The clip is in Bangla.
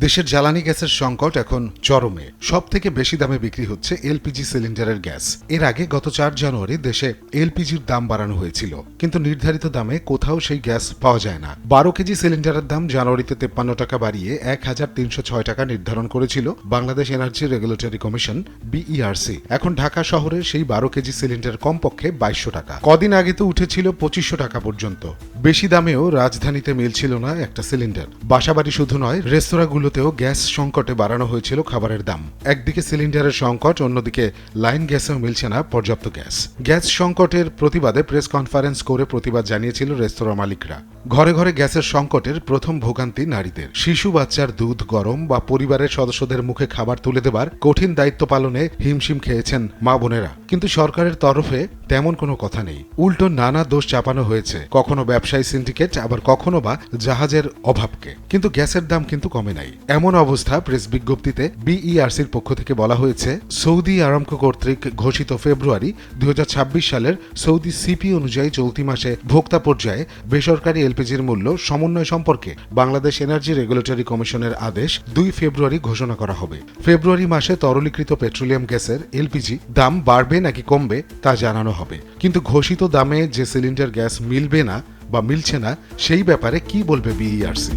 দেশের জ্বালানি গ্যাসের সংকট এখন চরমে। সব থেকে বেশি দামে বিক্রি হচ্ছে এলপিজি সিলিন্ডারের গ্যাস। এর আগে গত চার জানুয়ারি দেশে এলপিজির দাম বাড়ানো হয়েছিল। কিন্তু নির্ধারিত দামে কোথাও সেই গ্যাস পাওয়া যায় না। বারো কেজি সিলিন্ডারের দাম জানুয়ারিতে তেপ্পান্ন টাকা বাড়িয়ে এক হাজার তিনশো ছয় টাকা নির্ধারণ করেছিল Bangladesh energy regulatory commission, BERC. এখন ঢাকা শহরে সেই বারো কেজি সিলিন্ডার কমপক্ষে বাইশশো টাকা। কদিন আগে তো উঠেছিল পঁচিশশো টাকা পর্যন্ত। বেশি দামেও রাজধানীতে মিলছিল না একটা সিলিন্ডার। বাসাবাড়ি শুধু নয় রেস্তোরাঁগুলোতেও গ্যাস সংকটে বাড়ানো হয়েছিল খাবারের দাম। একদিকে সিলিন্ডারের সংকট, অন্যদিকে লাইন গ্যাসেও মিলছে না পর্যাপ্ত গ্যাস। গ্যাস সংকটের প্রতিবাদে প্রেস কনফারেন্স করে প্রতিবাদ জানিয়েছিল রেস্তোরাঁ মালিকরা। ঘরে ঘরে গ্যাসের সংকটের প্রথম ভোগান্তি নারীদের। শিশু, বাচ্চার দুধ গরম বা পরিবারের সদস্যদের মুখে খাবার তুলে দেবার কঠিন দায়িত্ব পালনে হিমশিম খেয়েছেন মা বোনেরা। কিন্তু সরকারের তরফে তেমন কোনো কথা নেই। উল্টো নানা দোষ চাপানো হয়েছে। কখনো ব্যবসায়ী সিন্ডিকেট, আবার কখনো বা জাহাজের অভাবকে। কিন্তু গ্যাসের দাম কিন্তু কমে নাই। এমন অবস্থা প্রেস বিজ্ঞপ্তিতে বিইআরসির পক্ষ থেকে বলা হয়েছে। সৌদি আরামকো কর্তৃক ঘোষিত ফেব্রুয়ারি দু হাজার ছাব্বিশ সালের সৌদি সিপি অনুযায়ী চলতি মাসে ভোক্তা পর্যায়ে বেসরকারি এলপিজির মূল্য সমন্বয় সম্পর্কে বাংলাদেশ এনার্জি রেগুলেটরি কমিশনের আদেশ দুই ফেব্রুয়ারি ঘোষণা করা হবে। ফেব্রুয়ারি মাসে তরলীকৃত পেট্রোলিয়াম গ্যাসের এলপিজি দাম বাড়বে নাকি কমবে তা জানানো হবে। কিন্তু ঘোষিত দামে যে সিলিন্ডার গ্যাস মিলবে না বা মিলছে না, সেই ব্যাপারে কি বলবে বিইআরসি?